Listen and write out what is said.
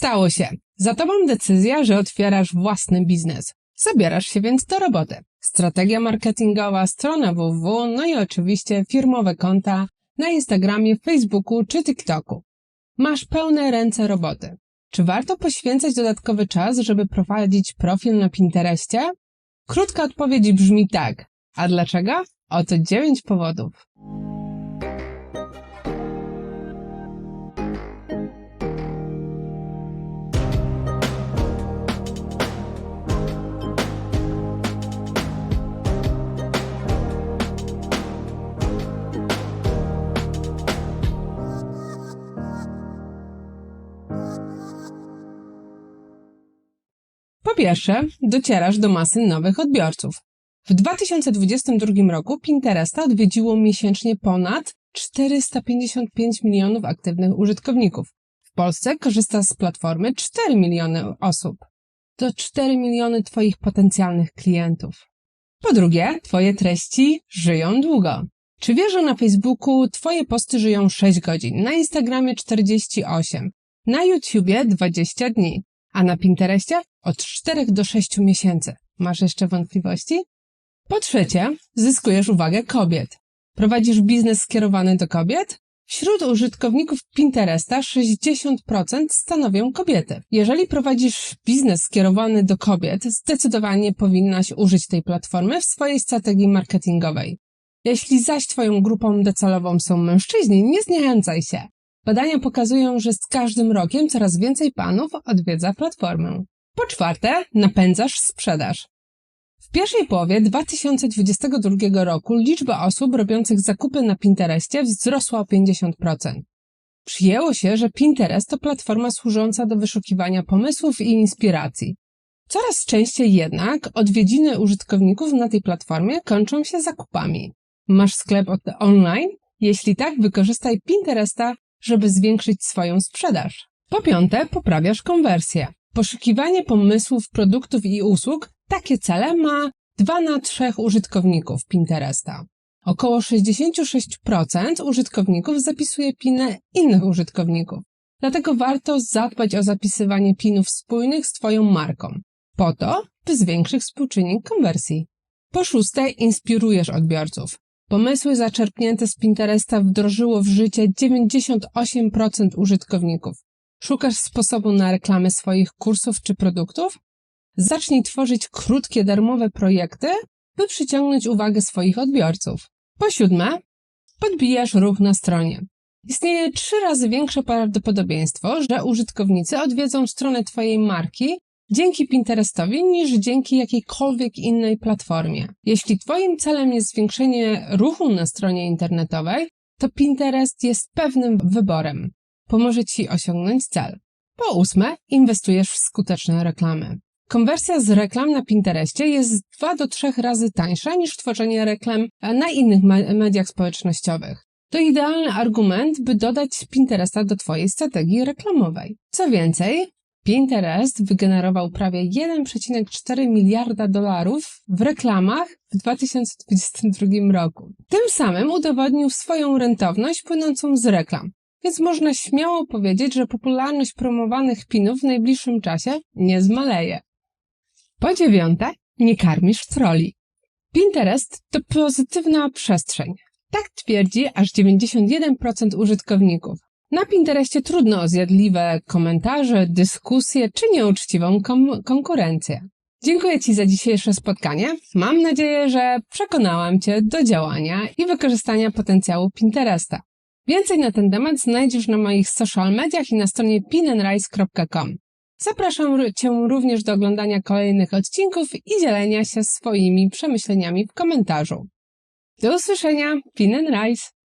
Stało się. Za tobą decyzja, że otwierasz własny biznes. Zabierasz się więc do roboty. Strategia marketingowa, strona www, no i oczywiście firmowe konta na Instagramie, Facebooku czy TikToku. Masz pełne ręce roboty. Czy warto poświęcać dodatkowy czas, żeby prowadzić profil na Pinterestie? Krótka odpowiedź brzmi tak. A dlaczego? Oto dziewięć powodów. Po pierwsze, docierasz do masy nowych odbiorców. W 2022 roku Pinteresta odwiedziło miesięcznie ponad 455 milionów aktywnych użytkowników. W Polsce korzysta z platformy 4 miliony osób. To 4 miliony Twoich potencjalnych klientów. Po drugie, Twoje treści żyją długo. Czy wiesz, że na Facebooku Twoje posty żyją 6 godzin, na Instagramie 48, na YouTubie 20 dni, a na Pinterestie od 4 do 6 miesięcy. Masz jeszcze wątpliwości? Po trzecie, zyskujesz uwagę kobiet. Prowadzisz biznes skierowany do kobiet? Wśród użytkowników Pinteresta 60% stanowią kobiety. Jeżeli prowadzisz biznes skierowany do kobiet, zdecydowanie powinnaś użyć tej platformy w swojej strategii marketingowej. Jeśli zaś Twoją grupą docelową są mężczyźni, nie zniechęcaj się. Badania pokazują, że z każdym rokiem coraz więcej panów odwiedza platformę. Po czwarte, napędzasz sprzedaż. W pierwszej połowie 2022 roku liczba osób robiących zakupy na Pinterestie wzrosła o 50%. Przyjęło się, że Pinterest to platforma służąca do wyszukiwania pomysłów i inspiracji. Coraz częściej jednak odwiedziny użytkowników na tej platformie kończą się zakupami. Masz sklep online? Jeśli tak, wykorzystaj Pinteresta, żeby zwiększyć swoją sprzedaż. Po piąte, poprawiasz konwersję. Poszukiwanie pomysłów, produktów i usług takie cele ma 2 na 3 użytkowników Pinteresta. Około 66% użytkowników zapisuje pinę innych użytkowników. Dlatego warto zadbać o zapisywanie pinów spójnych z Twoją marką. Po to, by zwiększyć współczynnik konwersji. Po szóste, inspirujesz odbiorców. Pomysły zaczerpnięte z Pinteresta wdrożyło w życie 98% użytkowników. Szukasz sposobu na reklamę swoich kursów czy produktów? Zacznij tworzyć krótkie, darmowe projekty, by przyciągnąć uwagę swoich odbiorców. Po siódme, podbijasz ruch na stronie. Istnieje trzy razy większe prawdopodobieństwo, że użytkownicy odwiedzą stronę Twojej marki dzięki Pinterestowi niż dzięki jakiejkolwiek innej platformie. Jeśli Twoim celem jest zwiększenie ruchu na stronie internetowej, to Pinterest jest pewnym wyborem. Pomoże Ci osiągnąć cel. Po ósme, inwestujesz w skuteczne reklamy. Konwersja z reklam na Pinterestie jest 2 do 3 razy tańsza niż tworzenie reklam na innych mediach społecznościowych. To idealny argument, by dodać Pinteresta do Twojej strategii reklamowej. Co więcej, Pinterest wygenerował prawie 1,4 miliarda dolarów w reklamach w 2022 roku. Tym samym udowodnił swoją rentowność płynącą z reklam. Więc można śmiało powiedzieć, że popularność promowanych pinów w najbliższym czasie nie zmaleje. Po dziewiąte, nie karmisz troli. Pinterest to pozytywna przestrzeń. Tak twierdzi aż 91% użytkowników. Na Pinterestie trudno o zjadliwe komentarze, dyskusje czy nieuczciwą konkurencję. Dziękuję Ci za dzisiejsze spotkanie. Mam nadzieję, że przekonałam Cię do działania i wykorzystania potencjału Pinteresta. Więcej na ten temat znajdziesz na moich social mediach i na stronie pinandrise.com. Zapraszam Cię również do oglądania kolejnych odcinków i dzielenia się swoimi przemyśleniami w komentarzu. Do usłyszenia, Pin and Rice!